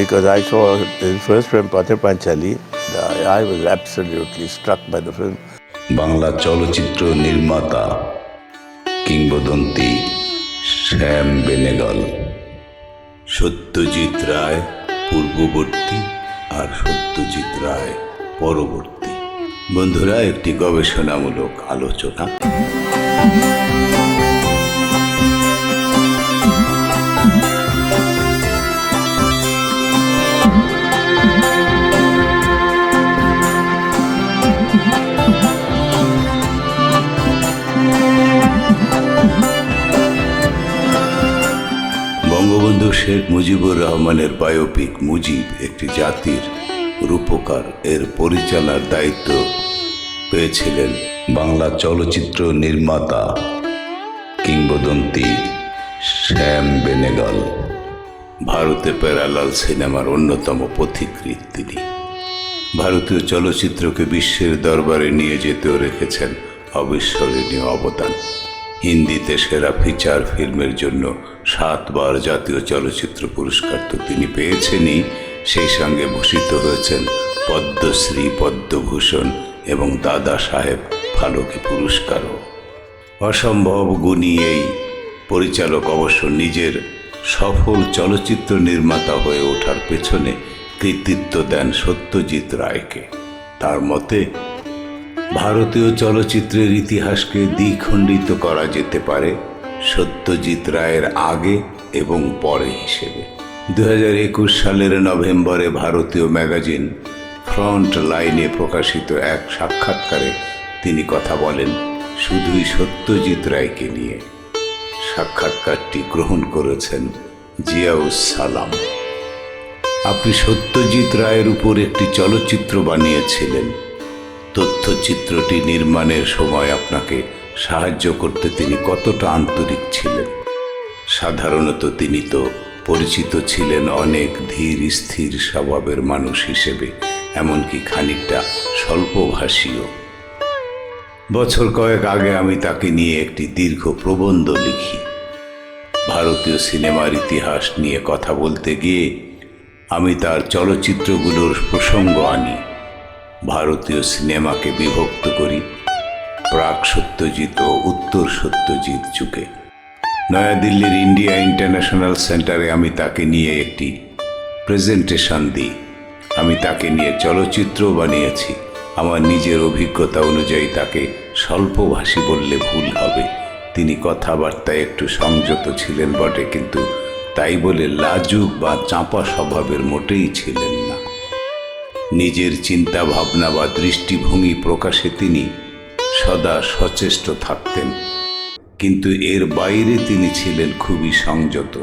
because I saw his first film, Pather Panchali. I was absolutely struck by the film. Bangla চলচ্চিত্র নির্মাতা কিংবদন্তি শ্যাম বেনেগল সত্যজিৎ রায় পূর্ববর্তী আর সত্যজিৎ রায় পরবর্তী বন্ধুরা একটি গবেষণামূলক আলোচনা মুজিবুর রহমানের বায়োপিক মুজিব একটি জাতির রূপকার। এর পরিচালনার দায়িত্ব পেয়েছিলেন বাংলা চলচ্চিত্র নির্মাতা কিংবদন্তি শ্যাম বেনেগল। ভারতে প্যারালাল সিনেমার অন্যতম পথিকৃৎ তিনি। ভারতীয় চলচ্চিত্রকে বিশ্বের দরবারে নিয়ে যেতেও রেখেছেন অবিস্মরণীয় অবদান। হিন্দিতে সেরা ফিচার ফিল্মের জন্য সাতবার জাতীয় চলচ্চিত্র পুরস্কার তো তিনি পেয়েছেনই। সেই সঙ্গে ভূষিত হয়েছেন পদ্মশ্রী, পদ্মভূষণ এবং দাদা সাহেব ফালকে পুরস্কারও। অসম্ভব গুণী এই পরিচালক অবশ্য নিজের সফল চলচ্চিত্র নির্মাতা হয়ে ওঠার পেছনে কৃতিত্ব দেন সত্যজিৎ রায়কে। তার মতে, ভারতীয় চলচ্চিত্রের ইতিহাসকে দ্বিখণ্ডিত করা যেতে পারে সত্যজিৎ রায়ের আগে এবং পরে হিসেবে। দু একুশ সালের নভেম্বরে ভারতীয় ম্যাগাজিন ফ্রন্ট লাইনে প্রকাশিত এক সাক্ষাৎকারে তিনি কথা বলেন, শুধুই সত্যজিৎ রায়কে নিয়ে। সাক্ষাৎকারটি গ্রহণ করেছেন জিয়াউস সালাম। আপনি সত্যজিৎ রায়ের উপর একটি চলচ্চিত্র বানিয়েছিলেন। তথ্যচিত্রটি নির্মাণের সময় আপনাকে সাহায্য করতে তিনি কতটা আন্তরিক ছিলেন। সাধারণত তিনি তো পরিচিত ছিলেন অনেক ধীর স্থির স্বভাবের মানুষ হিসেবে, এমনকি খানিকটা স্বল্পভাষীও। বছর কয়েক আগে আমি তাকে নিয়ে একটি দীর্ঘ প্রবন্ধ লিখি। ভারতীয় সিনেমার ইতিহাস নিয়ে কথা বলতে গিয়ে আমি তার চলচ্চিত্রগুলোর প্রসঙ্গ আনি। ভারতীয় সিনেমাকে বিভক্ত করি। প্রাক সত্যজিৎ ও উত্তর সত্যজিৎ যুগে। নয়াদিল্লির ইন্ডিয়া ইন্টারন্যাশনাল সেন্টারে আমি তাকে নিয়ে একটি প্রেজেন্টেশন দিই। আমি তাকে নিয়ে চলচ্চিত্র বানিয়েছি। আমার নিজের অভিজ্ঞতা অনুযায়ী তাকে স্বল্পভাষী বললে ভুল হবে। তিনি কথাবার্তায় একটু সংযত ছিলেন বটে, কিন্তু তাই বলে লাজুক বা চাঁপা স্বভাবের মোটেই ছিলেন না। নিজের চিন্তা ভাবনা বা দৃষ্টিভঙ্গি প্রকাশে তিনি সদা সচেষ্ট থাকতেন। কিন্তু এর বাইরে তিনি ছিলেন খুবই সংযত।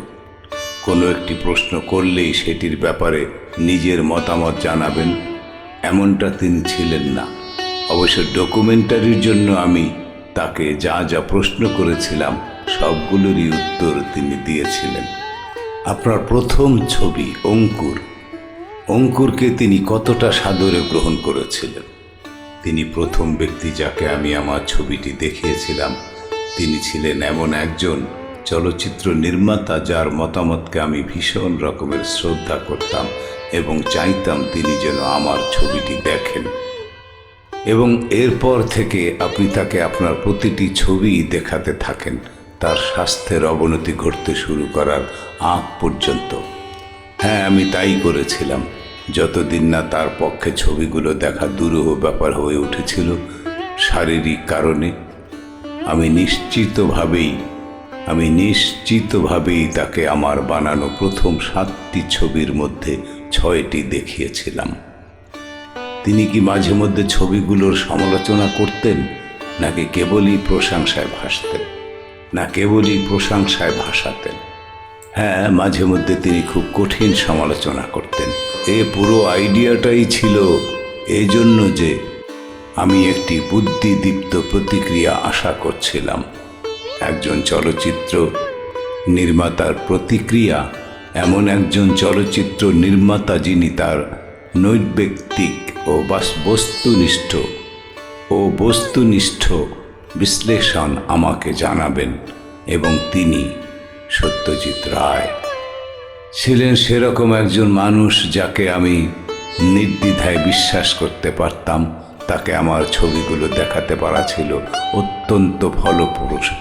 কোনো একটি প্রশ্ন করলেই সেটির ব্যাপারে নিজের মতামত জানাবেন, এমনটা তিনি ছিলেন না। অবশ্য ডকুমেন্টারির জন্য আমি তাকে যা যা প্রশ্ন করেছিলাম, সবগুলোরই উত্তর তিনি দিয়েছিলেন। আপনার প্রথম ছবি অঙ্কুর। অঙ্কুরকে তিনি কতটা সাদরে গ্রহণ করেছিলেন? তিনি প্রথম ব্যক্তি যাকে আমি আমার ছবিটি দেখিয়েছিলাম। তিনি ছিলেন এমন একজন চলচ্চিত্র নির্মাতা যার মতামতকে আমি ভীষণ রকমের শ্রদ্ধা করতাম এবং চাইতাম তিনি যেন আমার ছবিটি দেখেন। এবং এরপর থেকে আপনি তাকে আপনার প্রতিটি ছবি দেখাতে থাকেন। তার স্বাস্থ্যের অবনতি ঘটতে শুরু করার আগ পর্যন্ত। হ্যাঁ আমি তাই করেছিলাম। যতদিন না তার পক্ষে ছবিগুলো দেখা দুরূহ ব্যাপার হয়ে উঠেছিল শারীরিক কারণে, আমি নিশ্চিতভাবেই আমি নিশ্চিতভাবেই তাকে আমার বানানো প্রথম সাতটি ছবির মধ্যে ছয়টি দেখিয়েছিলাম। তিনি কি মাঝে মধ্যে ছবিগুলোর সমালোচনা করতেন, নাকি কেবলই প্রশংসায় ভাসতেন? না, কেবলই প্রশংসায় ভাসাতেন। হ্যাঁ মাঝে মধ্যে তিনি খুব কঠিন সমালোচনা করতেন। এ পুরো আইডিয়াটাই ছিল এই জন্য যে আমি একটি বুদ্ধিদীপ্ত প্রতিক্রিয়া আশা করছিলাম। একজন চলচ্চিত্র নির্মাতার প্রতিক্রিয়া এমন একজন চলচ্চিত্র নির্মাতা যিনি তার নৈর্ব্যক্তিক ও বাস- বস্তুনিষ্ঠ ও বস্তুনিষ্ঠ বিশ্লেষণ আমাকে জানাবেন এবং তিনি সত্যজিৎ রায়। ছিলেন সেরকম একজন মানুষ যাকে আমি নির্দ্বিধায় বিশ্বাস করতে পারতাম। তাকে আমার ছবিগুলো দেখাতে পারা ছিল অত্যন্ত ফলপ্রসূ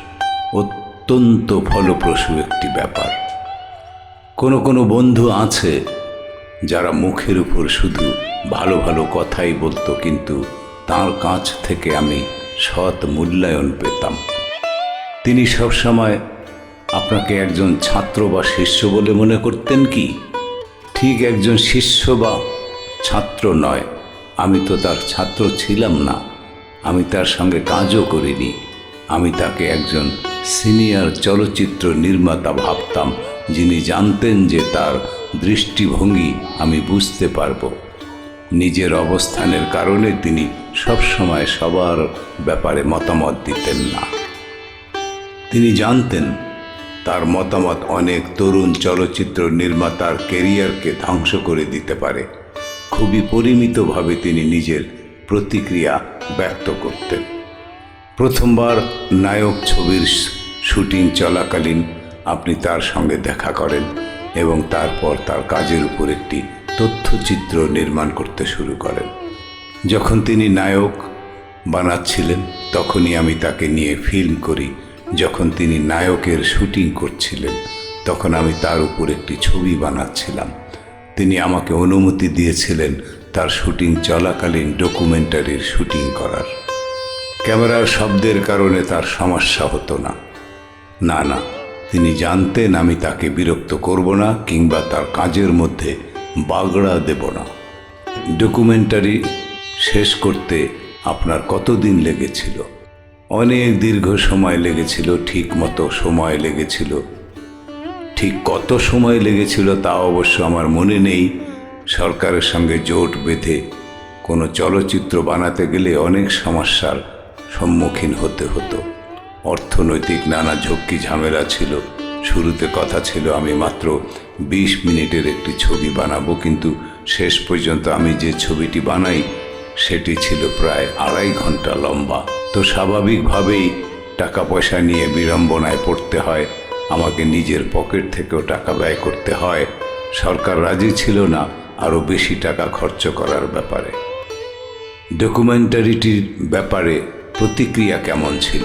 অত্যন্ত ফলপ্রসূ একটি ব্যাপার। কোনো কোনো বন্ধু আছে যারা মুখের উপর শুধু ভালো ভালো কথাই বলতো, কিন্তু তার কাছ থেকে আমি সৎ মূল্যায়ন পেতাম। তিনি সবসময় আপনাকে একজন ছাত্র বা শিষ্য বলে মনে করতেন কি? ঠিক একজন শিষ্য বা ছাত্র নয়। আমি তো তার ছাত্র ছিলাম না। আমি তার সঙ্গে কাজও করিনি। আমি তাকে একজন সিনিয়র চলচ্চিত্র নির্মাতা ভাবতাম, যিনি জানতেন যে তার দৃষ্টিভঙ্গি আমি বুঝতে পারব। নিজের অবস্থানের কারণে তিনি সবসময় সবার ব্যাপারে মতামত দিতেন না। তিনি জানতেন তার মতামত অনেক তরুণ চলচ্চিত্র নির্মাতার কেরিয়ারকে ধ্বংস করে দিতে পারে। খুবই পরিমিতভাবে তিনি নিজের প্রতিক্রিয়া ব্যক্ত করতেন। প্রথমবার নায়ক ছবির শুটিং চলাকালীন আপনি তার সঙ্গে দেখা করেন এবং তারপর তার কাজের উপর একটি তথ্যচিত্র নির্মাণ করতে শুরু করেন। যখন তিনি নায়ক বানাচ্ছিলেন, তখনই আমি তাকে নিয়ে ফিল্ম করি যখন তিনি নায়কের শুটিং করছিলেন, তখন আমি তার উপর একটি ছবি বানাচ্ছিলাম। তিনি আমাকে অনুমতি দিয়েছিলেন তার শুটিং চলাকালীন ডকুমেন্টারির শুটিং করার। ক্যামেরার শব্দের কারণে তার সমস্যা হতো না। না না, তিনি জানতেন আমি তাকে বিরক্ত করব না কিংবা তার কাজের মধ্যে বাগড়া দেব না। ডকুমেন্টারি শেষ করতে আপনার কতদিন লেগেছিল? অনেক দীর্ঘ সময় লেগেছিল, ঠিক মতো সময় লেগেছিল। ঠিক কত সময় লেগেছিল তা অবশ্য আমার মনে নেই। সরকারের সঙ্গে জোট বেঁধে কোনো চলচ্চিত্র বানাতে গেলে অনেক সমস্যার সম্মুখীন হতে হতো। অর্থনৈতিক নানা ঝক্কি ঝামেলা ছিল। শুরুতে কথা ছিল, আমি মাত্র বিশ মিনিটের একটি ছবি বানাবো, কিন্তু শেষ পর্যন্ত আমি যে ছবিটি বানাই, সেটি ছিল প্রায় আড়াই ঘণ্টা লম্বা। তো স্বাভাবিকভাবেই টাকা পয়সা নিয়ে বিড়ম্বনায় পড়তে হয়। আমাকে নিজের পকেট থেকেও টাকা ব্যয় করতে হয়। সরকার রাজি ছিল না আরও বেশি টাকা খরচ করার ব্যাপারে। ডকুমেন্টারিটির ব্যাপারে প্রতিক্রিয়া কেমন ছিল?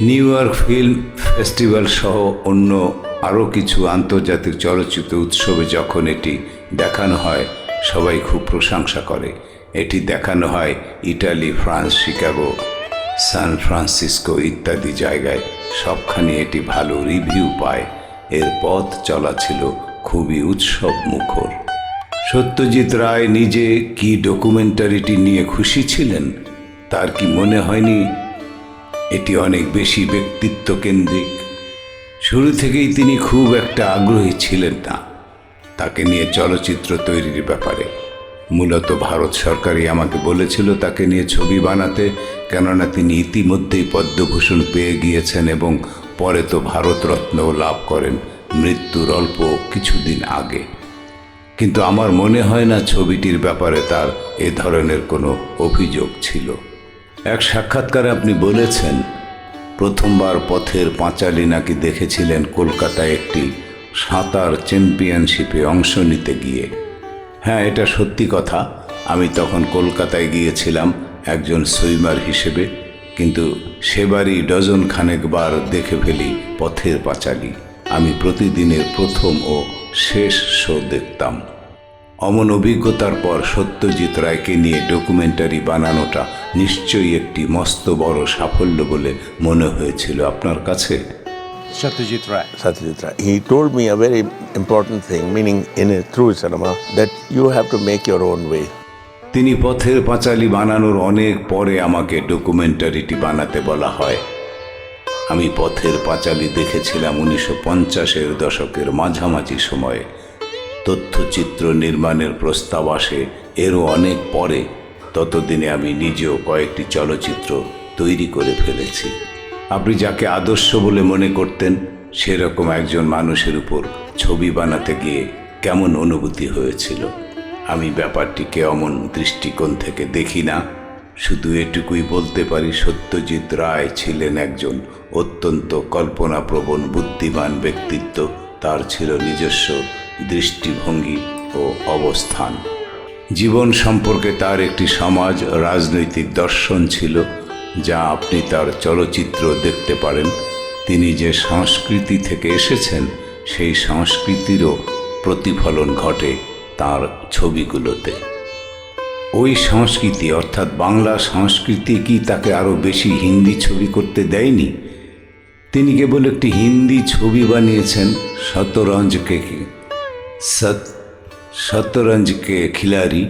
নিউ ইয়র্ক ফিল্ম ফেস্টিভ্যাল সহ অন্য আরও কিছু আন্তর্জাতিক চলচ্চিত্র উৎসবে যখন এটি দেখানো হয়, সবাই খুব প্রশংসা করে। এটি দেখানো হয় Italy, France, Chicago. San Francisco ইত্যাদি জায়গায় সবখানে এটি ভালো রিভিউ পায়। এর পথ চলা ছিল খুবই উৎসব মুখর সত্যজিৎ রায় নিজে কি ডকুমেন্টারিটি নিয়ে খুশি ছিলেন, তার কি মনে হয়নি? এটি অনেক বেশি ব্যক্তিত্ব কেন্দ্রিক শুরু থেকেই তিনি খুব একটা আগ্রহী ছিলেন না। তাকে নিয়ে চলচ্চিত্র তৈরির ব্যাপারে। মূলত ভারত সরকারই আমাকে বলেছিল তাকে নিয়ে ছবি বানাতে, কেননা তিনি ইতিমধ্যেই পদ্মভূষণ পেয়ে গিয়েছেন এবং পরে তো ভারতরত্নও লাভ করেন মৃত্যুর অল্প কিছুদিন আগে। কিন্তু আমার মনে হয় না ছবিটির ব্যাপারে তার এ ধরনের কোনো অভিযোগ ছিল। এক সাক্ষাৎকারে আপনি বলেছেন, প্রথমবার পথের পাঁচালি নাকি দেখেছিলেন কলকাতায় একটি সাঁতার চ্যাম্পিয়নশিপে অংশ নিতে গিয়ে। হ্যাঁ এটা সত্যি কথা। আমি তখন কলকাতায় গিয়েছিলাম একজন সুইমার হিসেবে, কিন্তু সেবারই ডজন খানেক বার দেখে ফেলি পথের পাঁচালি। আমি প্রতিদিনের প্রথম ও শেষ শো দেখতাম। অমন অভিজ্ঞতার পর সত্যজিৎ রায়কে নিয়ে ডকুমেন্টারি বানানোটা নিশ্চয়ই একটি মস্ত বড় সাফল্য বলে মনে হয়েছিল আপনার কাছে? Satyajit Ray. Satyajit Ray. He told me a very important thing, meaning in a true cinema, that you have to make your own way. তিনি পথের পাঁচালি বানানোর অনেক পরে আমাকে ডকুমেন্টারিটি বানাতে বলা হয় আমি পথের পাঁচালি দেখেছিলাম উনিশশো পঞ্চাশের দশকের মাঝামাঝি সময়ে তথ্যচিত্র নির্মাণের প্রস্তাব আসে এরও অনেক পরে ততদিনে আমি নিজেও কয়েকটি চলচ্চিত্র তৈরি করে ফেলেছি আপনি যাকে আদর্শ বলে মনে করতেন, সেরকম একজন মানুষের উপর ছবি বানাতে গিয়ে কেমন অনুভূতি হয়েছিল? আমি ব্যাপারটিকে অমন দৃষ্টিকোণ থেকে দেখি না। শুধু এটুকুই বলতে পারি, সত্যজিৎ রায় ছিলেন একজন অত্যন্ত কল্পনাপ্রবণ, বুদ্ধিমান ব্যক্তিত্ব। তার ছিল নিজস্ব দৃষ্টিভঙ্গি ও অবস্থান। জীবন সম্পর্কে তার একটি সমাজ, রাজনৈতিক দর্শন ছিল। যা আপনি তার চলচ্চিত্র দেখতে পারেন। তিনি যে সংস্কৃতি থেকে এসেছেন, সেই সংস্কৃতিরও প্রতিফলন ঘটে তার ছবিগুলোতে। ওই সংস্কৃতি, অর্থাৎ বাংলা সংস্কৃতি কি তাকে আরও বেশি হিন্দি ছবি করতে দেয়নি? তিনি কেবল একটি হিন্দি ছবি বানিয়েছেন শতরঞ্জকে সত শতরঞ্জকে খিলাড়ি।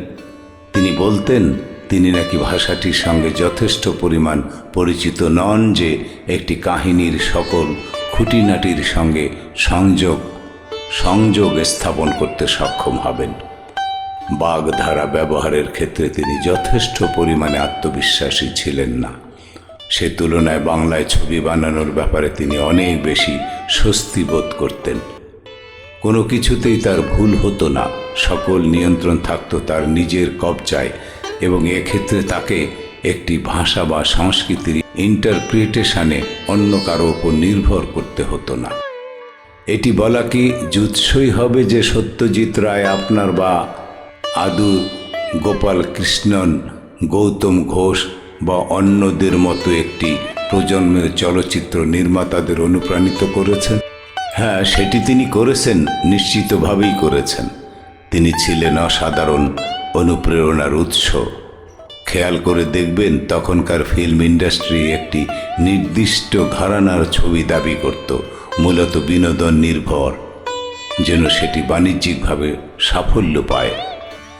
তিনি বলতেন তিনি নাকি ভাষাটির সঙ্গে যথেষ্ট পরিমাণ পরিচিত নন যে একটি কাহিনীর সকল খুঁটিনাটির সঙ্গে সংযোগ সংযোগ স্থাপন করতে সক্ষম হবেন। বাগধারা ব্যবহারের ক্ষেত্রে তিনি যথেষ্ট পরিমাণে আত্মবিশ্বাসী ছিলেন না। সে তুলনায় বাংলায় ছবি বানানোর ব্যাপারে তিনি অনেক বেশি স্বস্তি বোধ করতেন। কোনো কিছুতেই তার ভুল হতো না। সকল নিয়ন্ত্রণ থাকতো তার নিজের কবজায়। এবং এক্ষেত্রে তাকে একটি ভাষা বা সংস্কৃতির ইন্টারপ্রিটেশনে অন্য কারও উপর নির্ভর করতে হতো না। এটি বলা কি জুৎসই হবে যে সত্যজিৎ রায় আপনার বা আদু গোপাল কৃষ্ণন, গৌতম ঘোষ বা অন্যদের মতো একটি প্রজন্মের চলচ্চিত্র নির্মাতাদের অনুপ্রাণিত করেছেন? হ্যাঁ সেটি তিনি করেছেন, নিশ্চিতভাবেই করেছেন। তিনি ছিলেন অসাধারণ অনুপ্রেরণার উৎস। খেয়াল করে দেখবেন তখনকার ফিল্ম ইন্ডাস্ট্রি একটি নির্দিষ্ট ঘরানার ছবি দাবি করত, মূলত বিনোদন নির্ভর, যেন সেটি বাণিজ্যিকভাবে সাফল্য পায়।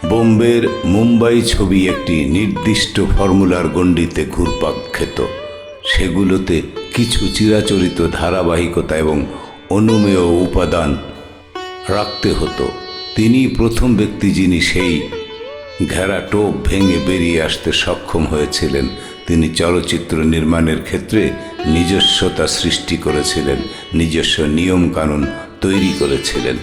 বোম্বের মুম্বাই ছবি একটি নির্দিষ্ট ফর্মুলার গণ্ডিতে ঘুরপাক খেত। সেগুলোতে কিছু চিরাচরিত ধারাবাহিকতা এবং অনুমেয় উপাদান রাখতে হতো। তিনি প্রথম ব্যক্তি যিনি সেই ঘেরা টোপ ভেঙে বেরিয়ে আসতে সক্ষম হয়েছিলেন। তিনি চলচ্চিত্র নির্মাণের ক্ষেত্রে নিজস্বতা সৃষ্টি করেছিলেন, নিজস্ব নিয়মকানুন তৈরি করেছিলেন।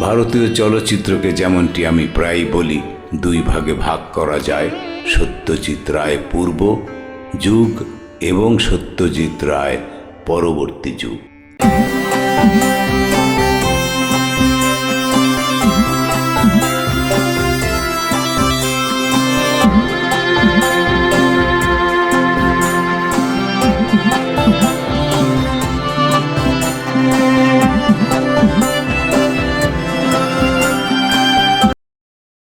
ভারতীয় চলচ্চিত্রকে যেমনটি আমি প্রায় বলি, দুই ভাগে ভাগ করা যায়, সত্যজিৎ রায় পূর্ব যুগ এবং সত্যজিৎ রায় পরবর্তী যুগ।